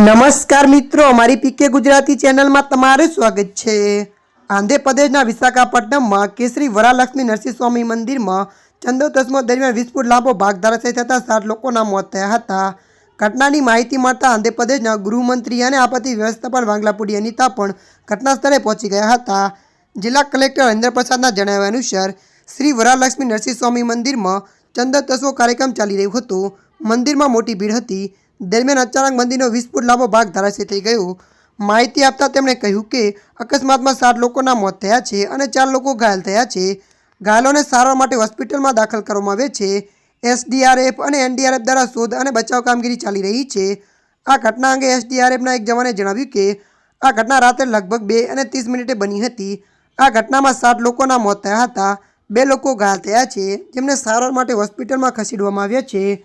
નમસ્કાર મિત્રો, અમારી પીકે ગુજરાતી ચેનલમાં તમારું સ્વાગત છે. આંધ્રપ્રદેશના વિશાખાપટ્ટનમમાં કેસરી વરાલક્ષ્મી નરસિંહ સ્વામી મંદિરમાં ચંદ્રોદશમો દરમિયાન વિસ્ફોટ લાંબો ભાગ ધરાશય થતાં સાત લોકોના મોત થયા હતા. ઘટનાની માહિતી મળતા આંધ્રપ્રદેશના ગૃહમંત્રી અને આપત્તિ વ્યવસ્થાપન વાંગલાપુડી અનિતા પણ ઘટના સ્થળે પહોંચી ગયા હતા. જિલ્લા કલેક્ટર હરિન્દ્રપ્રસાદના જણાવ્યા અનુસાર, શ્રી વરાલક્ષ્મી નરસિંહ સ્વામી મંદિરમાં ચંદ્રદશો કાર્યક્રમ ચાલી રહ્યો હતો. મંદિરમાં મોટી ભીડ હતી. દરમિયાન અચાનક મંદિરનો વિસ્ફોટ લાભો ભાગ ધરાશય થઈ ગયો. માહિતી આપતા તેમણે કહ્યું કે, અકસ્માતમાં સાત લોકોના મોત થયા છે અને ચાર લોકો ઘાયલ થયા છે. ઘાયલોને સારવાર માટે હોસ્પિટલમાં દાખલ કરવામાં આવે છે. એસડીઆરએફ અને એનડીઆરએફ દ્વારા શોધ અને બચાવ કામગીરી ચાલી રહી છે. આ ઘટના અંગે એસડીઆરએફના એક જવાને જણાવ્યું કે, આ ઘટના રાત્રે લગભગ બે અને ત્રીસ મિનિટે બની હતી. આ ઘટનામાં સાત લોકોના મોત થયા હતા. બે લોકો ઘાયલ થયા છે, જેમને સારવાર માટે હોસ્પિટલમાં ખસેડવામાં આવ્યા છે.